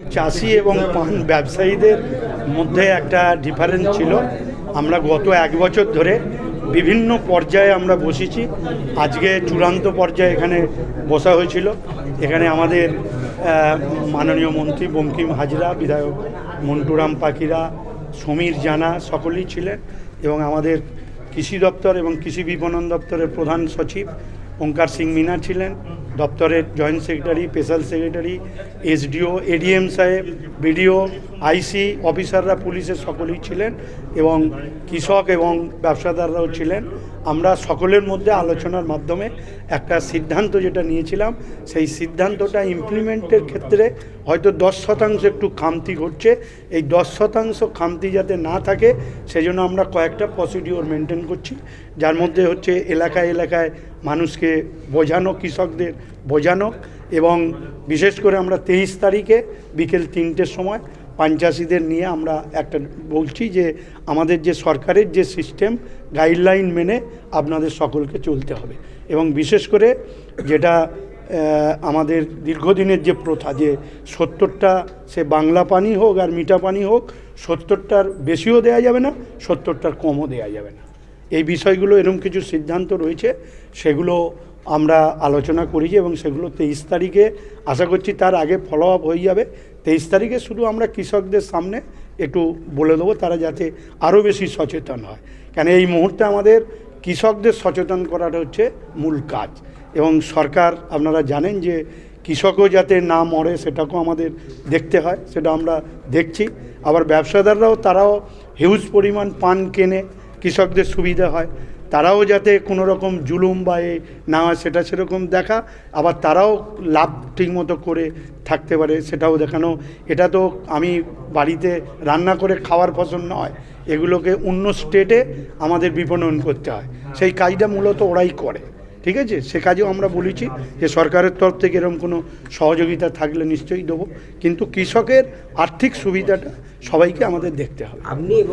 চাষি এবং পান ব্যবসায়ীদের মধ্যে একটা ডিফারেন্স ছিল। আমরা গত এক বছর ধরে বিভিন্ন পর্যায়ে আমরা বসেছি। আজকে চূড়ান্ত পর্যায়ে এখানে বসা হয়েছিল। এখানে আমাদের মাননীয় মন্ত্রী বঙ্কিম হাজরা, বিধায়ক মন্টুরাম পাখিরা, সমীর জানা সকলেই ছিলেন এবং আমাদের কৃষি দপ্তর এবং কৃষি বিপণন দপ্তরের প্রধান সচিব ওঙ্কার সিং মিনা ছিলেন, দপ্তরের joint secretary, special secretary, SDO, ADM সাহেব, বিডিও, আইসি অফিসাররা পুলিশের সকলেই ছিলেন এবং কৃষক এবং ব্যবসাদাররাও ছিলেন। আমরা সকলের মধ্যে আলোচনার মাধ্যমে একটা সিদ্ধান্ত যেটা নিয়েছিলাম, সেই সিদ্ধান্তটা ইমপ্লিমেন্টের ক্ষেত্রে হয়তো দশ শতাংশ একটু খামতি ঘটছে। এই দশ শতাংশ খামতি যাতে না থাকে, সেজন্য আমরা কয়েকটা প্রসিডিওর মেনটেন করছি। যার মধ্যে হচ্ছে এলাকায় এলাকায় মানুষকে বোঝানো, কৃষকদের বোঝানো এবং বিশেষ করে আমরা তেইশ তারিখে বিকেল তিনটের সময় পঞ্চাশিদের নিয়ে আমরা একটা বলছি যে আমাদের যে সরকারের যে সিস্টেম, গাইডলাইন মেনে আপনাদের সকলকে চলতে হবে। এবং বিশেষ করে যেটা আমাদের দীর্ঘদিনের যে প্রথা যে সত্তরটা সে বাংলা পানি হোক আর মিঠা পানি হোক, সত্তরটার বেশিও দেওয়া যাবে না, সত্তরটার কমও দেওয়া যাবে না। এই বিষয়গুলো এরকম কিছু সিদ্ধান্ত রয়েছে, সেগুলো আমরা আলোচনা করেছি এবং সেগুলো তেইশ তারিখে, আশা করছি তার আগে ফলো আপ হয়ে যাবে। তেইশ তারিখে শুধু আমরা কৃষকদের সামনে একটু বলে দেবো, তারা যাতে আরও বেশি সচেতন হয়। কেন এই মুহূর্তে আমাদের কৃষকদের সচেতন করাটা হচ্ছে মূল কাজ। এবং সরকার, আপনারা জানেন যে কৃষকও যাতে না মরে, সেটাকেও আমাদের দেখতে হয়, সেটা আমরা দেখছি। আবার ব্যবসাদাররাও, তারাও হিউজ পরিমাণ পান কেনে, কৃষকদের সুবিধা হয়। তারাও যাতে কোনো রকম জুলুম বা এ না সেটা সেরকম দেখা। আবার তারাও লাভ ঠিকমতো করে থাকতে পারে, সেটাও দেখানো। এটা তো আমি বাড়িতে রান্না করে খাওয়ার ফসল নয়। এগুলোকে অন্য স্টেটে আমাদের বিপণন করতে হয়। সেই কাজটা মূলত ওরাই করে। ঠিক আছে? সে কাজেও আমরা বলেছি যে সরকারের তরফ থেকে এরকম কোনো সহযোগিতা থাকলে নিশ্চয়ই দেবো। কিন্তু কৃষকের আর্থিক সুবিধাটা সবাইকে আমাদের দেখতে হবে। আপনি এবং